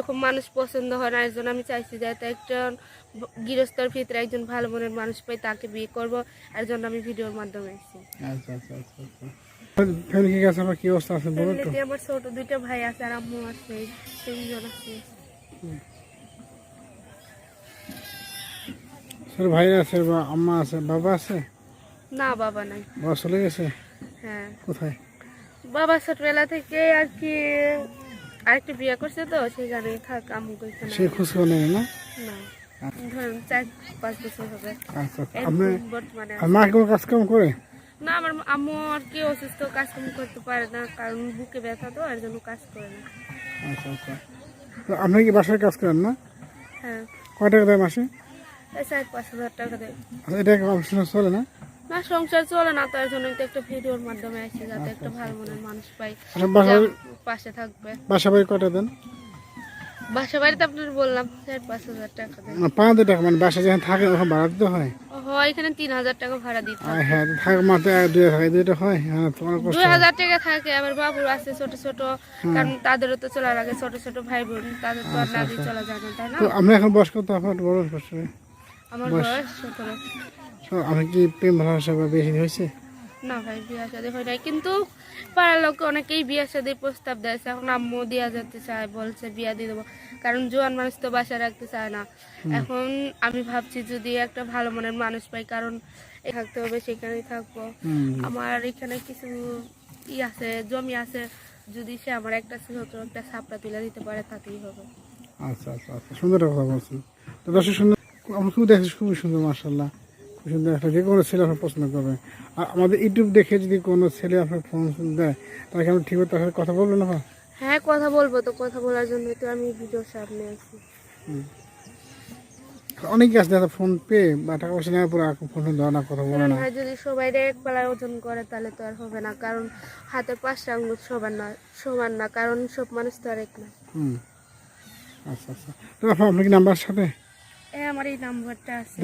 এরকম মানুষ পছন্দ হয় না এর জন্য আমি চাইছি যে একজন গৃহস্থর ভিতরে একজন ভালো মনের মানুষ পাই তাকে বিয়ে করব এর জন্য আমি ভিডিওর মাধ্যমে এসেছি আচ্ছা আচ্ছা আচ্ছা ফ্যামিলি কি আছে আমার কি অবস্থা আছে বলো তো। আমার ছোট দুইটা ভাই আছে আর আম্মু আছে তিনজন আছে। ভাই আছে বা আম্মা আছে বাবা আছে? না বাবা নাই। বাবা চলে গেছে? হ্যাঁ। কোথায়? বাবা ছোটবেলা থেকে আর কি আরেকটা বিয়ে করছে তো সেখানে থাক আম্মু কইছে না। সে খবর না? না। ধরুন চার পাঁচ বছর হবে। আচ্ছা আচ্ছা। আপনি বর্তমানে আর কাজকাম করে? না আমার আম্মু আর কি অসুস্থ কাজকাম করতে পারে না কারণ বুকে ব্যথা তো এর জন্য কাজ করে না। আচ্ছা আচ্ছা। আপনি কি বাসায় কাজ করেন না? হ্যাঁ। কয় টাকা দেয় মাসে? চার পাঁচ হাজার টাকা দেয়। এটা কি চলে না? না সংসার চলে না তার জন্য একটা ভিডিওর মাধ্যমে আসছে যাতে একটা ভালো মনের মানুষ পাই। পাশে থাকবে। বাসা বাড়ি কয়টা দেন? বাসা বাড়িতে আপনার বললাম পাঁচ হাজার টাকা দেয় মানে পাঁচ হাজার টাকা মানে বাসা যেখানে থাকে ওখানে ভাড়া দিতে হয়? হয় এখানে তিন হাজার টাকা ভাড়া দিতে হয়। হ্যাঁ থাকে মাত্র এক দুই থাকে দুইটা হয়। হ্যাঁ তোমার কষ্ট। দুই হাজার টাকা থাকে বাবুর আছে ছোট ছোট। কারণ তাদেরও তো চলা লাগে ছোট ছোট ভাই বোন তাদের তো আর না দিয়ে চলা যায় না তাই না? তো এখন বয়স কত আপনার বড় বয়স আমার বয়স। সতেরো। আপনি কি প্রেম ভালোবাসা বা বেশি হয়েছে? না ভাই বিয়ে শাদী হয় নাই। কিন্তু পাড়ার লোক অনেকেই বিয়ে শাদীর প্রস্তাব দিয়েছে এখন আম্মু দেওয়া যেতে চায় বলছে বিয়া দিয়ে দেবো। কারণ জোয়ান মানুষ তো বাসায় রাখতে চায় না। এখন আমি ভাবছি যদি একটা ভালো মনের মানুষ পাই কারণ থাকতে হবে সেখানেই থাকব। আমার এখানে কিছু ই আছে জমি আছে। যদি সে আমার একটা ছোট একটা ছাপড়া তুলে দিতে পারে তাতেই হবে। আচ্ছা আচ্ছা আচ্ছা। সুন্দর কথা বলছেন। তো দর্শক সুন্দর আমরা খুব দেখছি খুবই সুন্দর মার্শাল্লাহ যে কোনো ছেলে আপনার পছন্দ করবে। আর আমাদের ইউটিউব দেখে যদি কোনো ছেলে আপনার ফোন দেয় তাহলে কি আপনি ঠিক তার সাথে কথা বলবেন না হ্যাঁ কথা বলব তো কথা বলার জন্য তো আমি ভিডিওর সামনে আছি। অনেকে আছে যারা ফোন পে বা টাকা পয়সা নেওয়ার পরে ফোন দেওয়া না কথা বলে না। যদি সবাই এক বেলায় ওজন করে তাহলে তো আর হবে না। কারণ হাতের পাঁচটা আঙুল সবার না সমান না কারণ সব মানুষ তো আর এক না। হুম। আচ্ছা আচ্ছা। তো আপনার কি নাম্বার সাথে? এই আমার এই নাম্বারটা আছে।